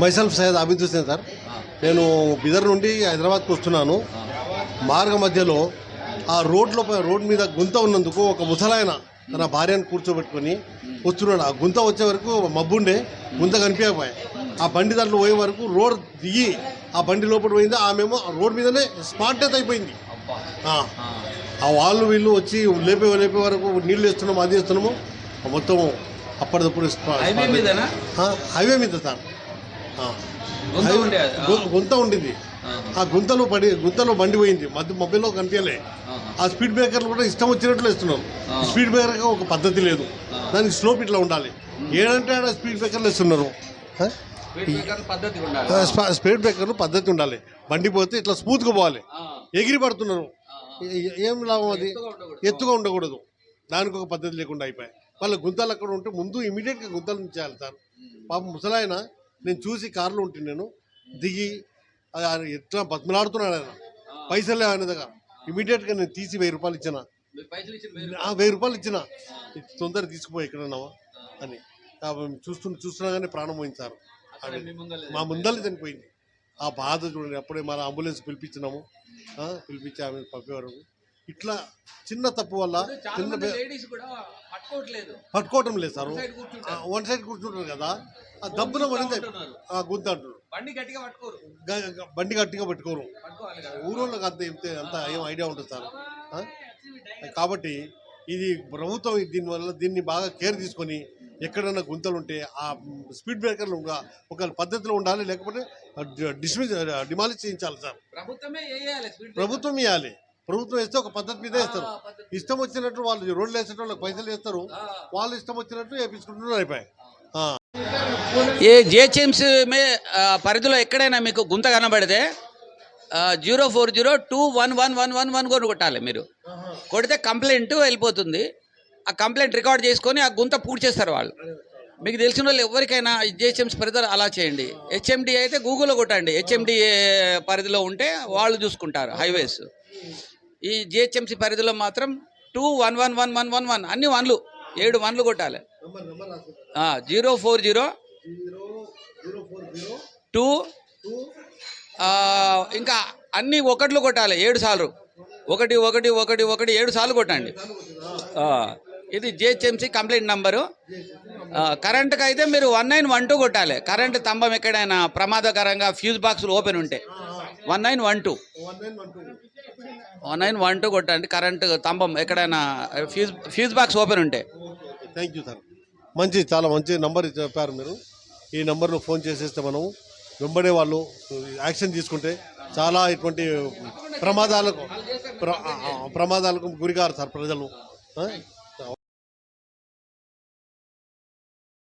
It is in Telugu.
మైసెల్ఫ్ సయ్యద్ ఆబిద్ హుసేన్ సార్ నేను బిదర్ నుండి హైదరాబాద్కి వస్తున్నాను. మార్గ మధ్యలో ఆ రోడ్లో రోడ్ మీద గుంత ఉన్నందుకు ఒక ముసలాయన తన భార్యను కూర్చోబెట్టుకొని వస్తున్నాడు. ఆ గుంత వచ్చే వరకు మబ్బుండే గుంత కనిపించకపోయా. ఆ బండి దాంట్లో పోయే వరకు రోడ్ దిగి ఆ బండి లోపల పోయింది. ఆమెమో రోడ్ మీదనే స్పాట్ డెత్ అయిపోయింది. ఆ. వాళ్ళు వీళ్ళు వచ్చి లేపే లేపే వరకు నీళ్ళు వేస్తున్నాము అది వేస్తున్నాము. మొత్తం అప్పటిదప్పుడు హైవే మీదనా? ఆ, హైవే మీద సార్. గుంత ఉండింది. ఆ. గుంతలో పడి గుంతలో బండి పోయింది మధ్య మొబైల్లో కనిపించలే. ఆ. స్పీడ్ బ్రేకర్లు కూడా ఇష్టం వచ్చినట్లు ఇస్తున్నారు ఆ. స్పీడ్ బ్రేకర్ ఒక పద్ధతి లేదు. దానికి స్లోప్ ఇట్లా ఉండాలి. ఏడంటే ఆడ స్పీడ్ బ్రేకర్లు ఇస్తున్నారు? స్పీడ్ బ్రేకర్ పద్ధతి ఉండాలి. ఆ, స్ప- స్పీడ్ బ్రేకర్లు పద్ధతి ఉండాలి. బండి పోతే ఇట్లా స్మూత్గా పోవాలి. ఎగిరి పడుతున్నారు. ఏ- లాభం అది? ఎత్తుగా ఉండకూడదు. దానికి ఒక పద్ధతి లేకుండా అయిపోయాయి. వాళ్ళ గుంతలు అక్కడ ఉంటే ముందు ఇమీడియట్గా గుంతలు నుంచి చేయాలి సార్ పాపం ముసలాయన నేను చూసి కారులో ఉంటే నేను. దిగి అది ఆయన ఎట్లా బతిమలాడుతున్నాడు ఆయన. పైసలు ఆయన దగ్గర. ఇమీడియట్గా నేను తీసి వెయ్యి రూపాయలు ఇచ్చిన. వెయ్యి రూపాయలు ఇచ్చిన. తొందర తీసుకుపోయి ఎక్కడున్నావా? అని. చూస్తున్న చూస్తుండగానే ప్రాణం పోయింది సార్. అక్కడ మీ ముందర చనిపోయింది. ఆ బాధ చూడండి అప్పుడే మన అంబులెన్స్ పిలిపించినాము. పిలిపించి ఆమె పంపే వరకు ఇట్లా చిన్న తప్పు వల్ల పట్టుకోవటం లేదు సార్. వన్ సైడ్ కూర్చుంటారు. కదా. ఆ దబ్బున పడింది. గుంత అంటారు బండి గట్టిగా పట్టుకోరు. ఊరోళ్ళకి అంత ఏం తె- అంత ఏం ఐడియా ఉంటుంది సార్? కాబట్టి ఇది ప్రభుత్వం దీనివల్ల దీన్ని బాగా కేర్ తీసుకొని ఎక్కడైనా గుంతలు ఉంటే ఆ స్పీడ్ బ్రేకర్లు ఒక పద్ధతిలో ఉండాలి. లేకపోతే డిస్మిస్ డిమాలిష్ చేయించాలి సార్. ప్రభుత్వం ఇవ్వాలి ప్రభుత్వం వేస్తే ఒక పద్ధతి మీద పద్ధతి. ఇష్టం వచ్చినట్టు వాళ్ళు రోడ్లు వేసే వాళ్ళకి పైసలు వేస్తారు. ఆ. వాళ్ళు ఇష్టం వచ్చినట్టు వేపించుకుంటున్నారు అయిపోయాయి. ఆ. ఏ జిహెచ్ఎంసీ మే పరిధిలో ఎక్కడైనా మీకు గుంత కనబడితే zero four zero two one one one one one కొని కొట్టాలి మీరు. కొడితే కంప్లైంట్ వెళ్ళిపోతుంది. ఆ కంప్లైంట్ రికార్డ్ చేసుకొని ఆ గుంత పూర్తి చేస్తారు వాళ్ళు. మీకు తెలిసిన వాళ్ళు ఎవరికైనా జిహెచ్ఎంసీ పరిధిలో అలా చేయండి. హెచ్ఎండి అయితే గూగుల్లో కొట్టండి. హెచ్ఎండి పరిధిలో ఉంటే వాళ్ళు చూసుకుంటారు హైవేస్. ఈ జిహెచ్ఎంసీ పరిధిలో మాత్రం two one one one one one one అన్ని వన్లు ఏడు వన్లు కొట్టాలి. జీరో ఫోర్ జీరో టూ ఇంకా అన్ని ఒకట్లు కొట్టాలి ఏడు సార్లు. ఒకటి ఒకటి ఒకటి ఒకటి ఏడు సార్లు కొట్టండి. ఇది జిహెచ్ఎంసీ కంప్లైంట్ నంబరు. కరెంట్కి అయితే మీరు వన్ నైన్ వన్ టూ కొట్టాలి. కరెంట్ స్తంభం ఎక్కడైనా ప్రమాదకరంగా ఫ్యూజ్ బాక్సులు ఓపెన్ ఉంటే. One nine one two. One nine one two కొట్టండి. కరెంట్ స్తంభం ఎక్కడైనా ఫ్యూజ్ ఫ్యూజ్ బాక్స్ ఓపెన్ ఉంటే. థ్యాంక్ యూ సార్ మంచి చాలా మంచి నంబర్ చెప్పారు మీరు. ఈ నెంబర్ను ఫోన్ చేసేస్తే మనం వెంబడే వాళ్ళు యాక్షన్ తీసుకుంటే చాలా ఇటువంటి ప్రమాదాలకు ప్ర- ప్రమాదాలకు గురికారు సార్ ప్రజలు.